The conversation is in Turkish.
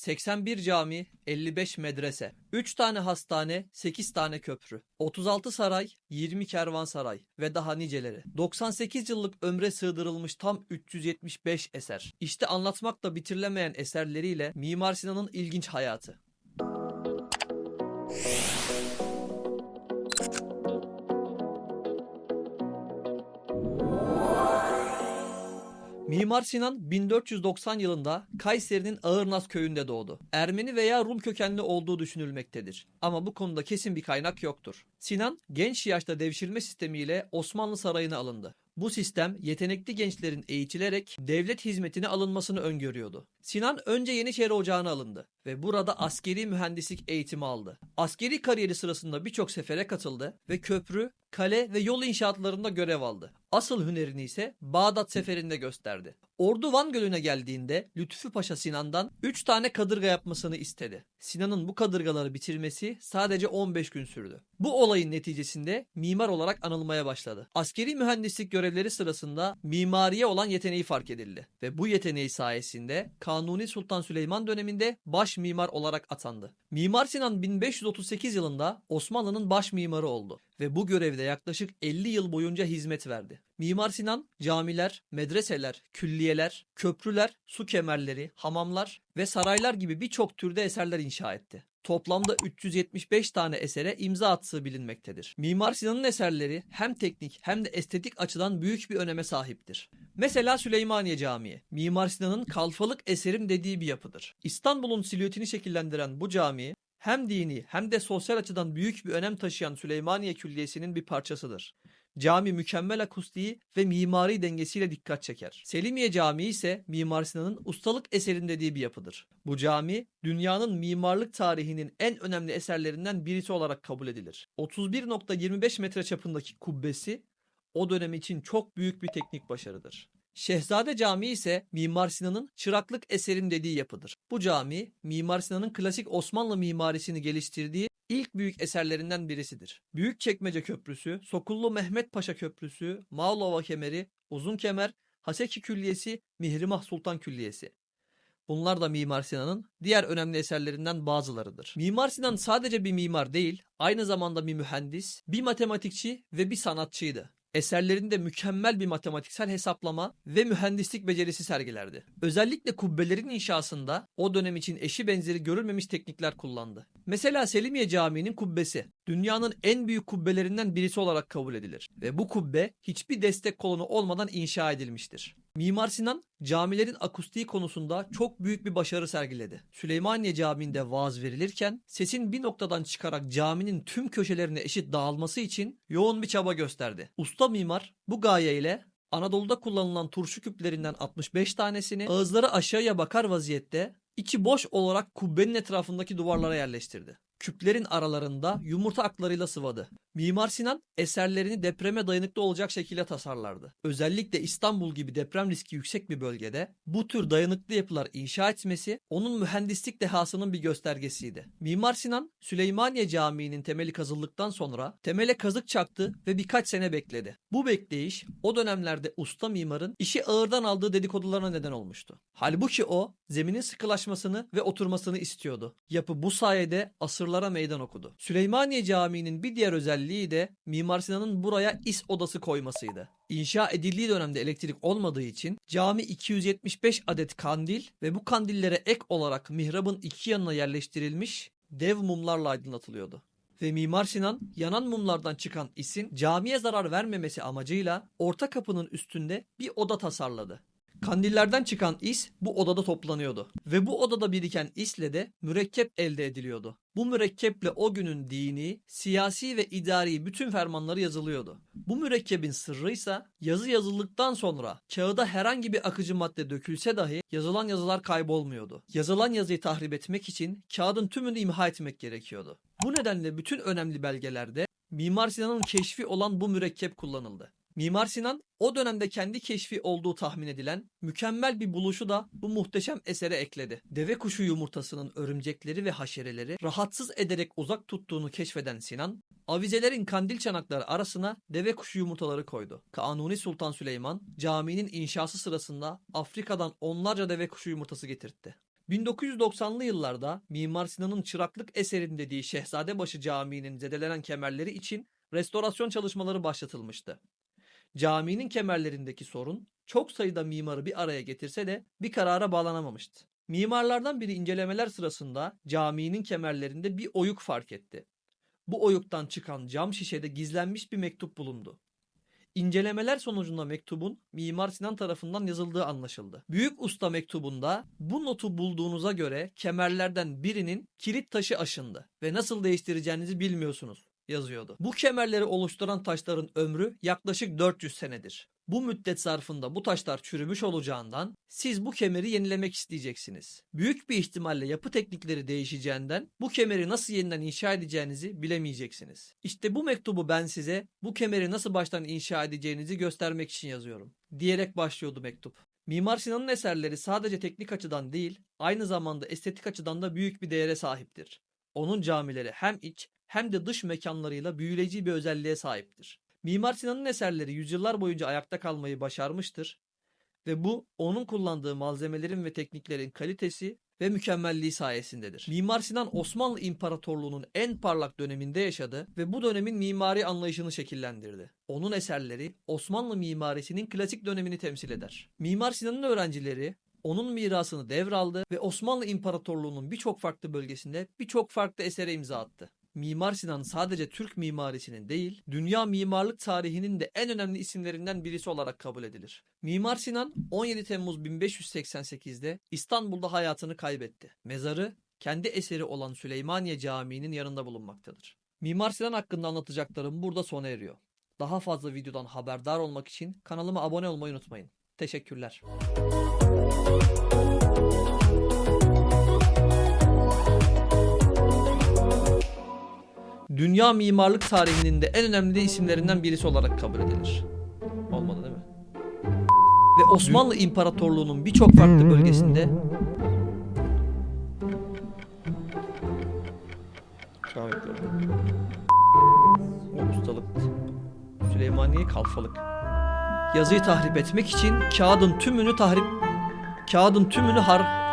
81 cami, 55 medrese, 3 tane hastane, 8 tane köprü, 36 saray, 20 kervansaray ve daha niceleri. 98 yıllık ömre sığdırılmış tam 375 eser. İşte anlatmakla bitirilemeyen eserleriyle Mimar Sinan'ın ilginç hayatı. Mimar Sinan 1490 yılında Kayseri'nin Ağırnaz köyünde doğdu. Ermeni veya Rum kökenli olduğu düşünülmektedir. Ama bu konuda kesin bir kaynak yoktur. Sinan genç yaşta devşirme sistemiyle Osmanlı sarayına alındı. Bu sistem yetenekli gençlerin eğitilerek devlet hizmetine alınmasını öngörüyordu. Sinan önce Yeniçeri Ocağı'na alındı ve burada askeri mühendislik eğitimi aldı. Askeri kariyeri sırasında birçok sefere katıldı ve köprü, kale ve yol inşaatlarında görev aldı. Asıl hünerini ise Bağdat seferinde gösterdi. Ordu Van Gölü'ne geldiğinde Lütfü Paşa Sinan'dan 3 tane kadırga yapmasını istedi. Sinan'ın bu kadırgaları bitirmesi sadece 15 gün sürdü. Bu olayın neticesinde mimar olarak anılmaya başladı. Askeri mühendislik görevleri sırasında mimariye olan yeteneği fark edildi ve bu yeteneği sayesinde Kanuni Sultan Süleyman döneminde baş mimar olarak atandı. Mimar Sinan 1538 yılında Osmanlı'nın baş mimarı oldu ve bu görevde yaklaşık 50 yıl boyunca hizmet verdi. Mimar Sinan camiler, medreseler, külliyeler, köprüler, su kemerleri, hamamlar ve saraylar gibi birçok türde eserler inşa etti. Toplamda 375 tane esere imza attığı bilinmektedir. Mimar Sinan'ın eserleri hem teknik hem de estetik açıdan büyük bir öneme sahiptir. Mesela Süleymaniye Camii, Mimar Sinan'ın kalfalık eserim dediği bir yapıdır. İstanbul'un silüetini şekillendiren bu cami hem dini hem de sosyal açıdan büyük bir önem taşıyan Süleymaniye Külliyesi'nin bir parçasıdır. Cami mükemmel akustiği ve mimari dengesiyle dikkat çeker. Selimiye Camii ise Mimar Sinan'ın ustalık eserin dediği bir yapıdır. Bu cami dünyanın mimarlık tarihinin en önemli eserlerinden birisi olarak kabul edilir. 31.25 metre çapındaki kubbesi o dönem için çok büyük bir teknik başarıdır. Şehzade Camii ise Mimar Sinan'ın çıraklık eserim dediği yapıdır. Bu cami Mimar Sinan'ın klasik Osmanlı mimarisini geliştirdiği ilk büyük eserlerinden birisidir. Büyükçekmece Köprüsü, Sokullu Mehmet Paşa Köprüsü, Mağlova Kemeri, Uzun Kemer, Haseki Külliyesi, Mihrimah Sultan Külliyesi. Bunlar da Mimar Sinan'ın diğer önemli eserlerinden bazılarıdır. Mimar Sinan sadece bir mimar değil, aynı zamanda bir mühendis, bir matematikçi ve bir sanatçıydı. Eserlerinde mükemmel bir matematiksel hesaplama ve mühendislik becerisi sergilerdi. Özellikle kubbelerin inşasında o dönem için eşi benzeri görülmemiş teknikler kullandı. Mesela Selimiye Camii'nin kubbesi dünyanın en büyük kubbelerinden birisi olarak kabul edilir ve bu kubbe hiçbir destek kolonu olmadan inşa edilmiştir. Mimar Sinan camilerin akustiği konusunda çok büyük bir başarı sergiledi. Süleymaniye Camii'nde vaaz verilirken sesin bir noktadan çıkarak caminin tüm köşelerine eşit dağılması için yoğun bir çaba gösterdi. Usta mimar bu gaye ile Anadolu'da kullanılan turşu küplerinden 65 tanesini ağızları aşağıya bakar vaziyette içi boş olarak kubbenin etrafındaki duvarlara yerleştirdi. Küplerin aralarında yumurta aklarıyla sıvadı. Mimar Sinan eserlerini depreme dayanıklı olacak şekilde tasarlardı. Özellikle İstanbul gibi deprem riski yüksek bir bölgede bu tür dayanıklı yapılar inşa etmesi onun mühendislik dehasının bir göstergesiydi. Mimar Sinan Süleymaniye Camii'nin temeli kazıldıktan sonra temele kazık çaktı ve birkaç sene bekledi. Bu bekleyiş o dönemlerde usta mimarın işi ağırdan aldığı dedikodularına neden olmuştu. Halbuki o zeminin sıkılaşmasını ve oturmasını istiyordu. Yapı bu sayede asırlara meydan okudu. Süleymaniye Camii'nin bir diğer özelliği de Mimar Sinan'ın buraya is odası koymasıydı. İnşa edildiği dönemde elektrik olmadığı için cami 275 adet kandil ve bu kandillere ek olarak mihrabın iki yanına yerleştirilmiş dev mumlarla aydınlatılıyordu. Ve Mimar Sinan yanan mumlardan çıkan isin camiye zarar vermemesi amacıyla orta kapının üstünde bir oda tasarladı. Kandillerden çıkan is bu odada toplanıyordu. Ve bu odada biriken isle de mürekkep elde ediliyordu. Bu mürekkeple o günün dini, siyasi ve idari bütün fermanları yazılıyordu. Bu mürekkebin sırrı ise yazı yazıldıktan sonra kağıda herhangi bir akıcı madde dökülse dahi yazılan yazılar kaybolmuyordu. Yazılan yazıyı tahrip etmek için kağıdın tümünü imha etmek gerekiyordu. Bu nedenle bütün önemli belgelerde Mimar Sinan'ın keşfi olan bu mürekkep kullanıldı. Mimar Sinan o dönemde kendi keşfi olduğu tahmin edilen mükemmel bir buluşu da bu muhteşem esere ekledi. Deve kuşu yumurtasının örümcekleri ve haşereleri rahatsız ederek uzak tuttuğunu keşfeden Sinan, avizelerin kandil çanakları arasına deve kuşu yumurtaları koydu. Kanuni Sultan Süleyman caminin inşası sırasında Afrika'dan onlarca deve kuşu yumurtası getirtti. 1990'lı yıllarda Mimar Sinan'ın çıraklık eserim dediği Şehzadebaşı Camii'nin zedelenen kemerleri için restorasyon çalışmaları başlatılmıştı. Caminin kemerlerindeki sorun çok sayıda mimarı bir araya getirse de bir karara bağlanamamıştı. Mimarlardan biri incelemeler sırasında caminin kemerlerinde bir oyuk fark etti. Bu oyuktan çıkan cam şişede gizlenmiş bir mektup bulundu. İncelemeler sonucunda mektubun Mimar Sinan tarafından yazıldığı anlaşıldı. Büyük usta mektubunda bu notu bulduğunuza göre kemerlerden birinin kilit taşı aşındı ve nasıl değiştireceğinizi bilmiyorsunuz yazıyordu. Bu kemerleri oluşturan taşların ömrü yaklaşık 400 senedir. Bu müddet zarfında bu taşlar çürümüş olacağından siz bu kemeri yenilemek isteyeceksiniz. Büyük bir ihtimalle yapı teknikleri değişeceğinden bu kemeri nasıl yeniden inşa edeceğinizi bilemeyeceksiniz. İşte bu mektubu ben size bu kemeri nasıl baştan inşa edeceğinizi göstermek için yazıyorum. Diyerek başlıyordu mektup. Mimar Sinan'ın eserleri sadece teknik açıdan değil, aynı zamanda estetik açıdan da büyük bir değere sahiptir. Onun camileri hem iç hem de dış mekanlarıyla büyüleyici bir özelliğe sahiptir. Mimar Sinan'ın eserleri yüzyıllar boyunca ayakta kalmayı başarmıştır ve bu onun kullandığı malzemelerin ve tekniklerin kalitesi ve mükemmelliği sayesindedir. Mimar Sinan Osmanlı İmparatorluğu'nun en parlak döneminde yaşadı ve bu dönemin mimari anlayışını şekillendirdi. Onun eserleri Osmanlı mimarisinin klasik dönemini temsil eder. Mimar Sinan'ın öğrencileri onun mirasını devraldı ve Osmanlı İmparatorluğu'nun birçok farklı bölgesinde birçok farklı esere imza attı. Mimar Sinan sadece Türk mimarisinin değil, dünya mimarlık tarihinin de en önemli isimlerinden birisi olarak kabul edilir. Mimar Sinan 17 Temmuz 1588'de İstanbul'da hayatını kaybetti. Mezarı kendi eseri olan Süleymaniye Camii'nin yanında bulunmaktadır. Mimar Sinan hakkında anlatacaklarım burada sona eriyor. Daha fazla videodan haberdar olmak için kanalıma abone olmayı unutmayın. Teşekkürler. Dünya mimarlık tarihinin de en önemli isimlerinden birisi olarak kabul edilir. Olmadı değil mi? Ve Osmanlı İmparatorluğu'nun birçok farklı bölgesinde Şu. O ustalık. Süleymaniye kalfalık. Yazıyı tahrip etmek için kağıdın tümünü tahrip kağıdın tümünü har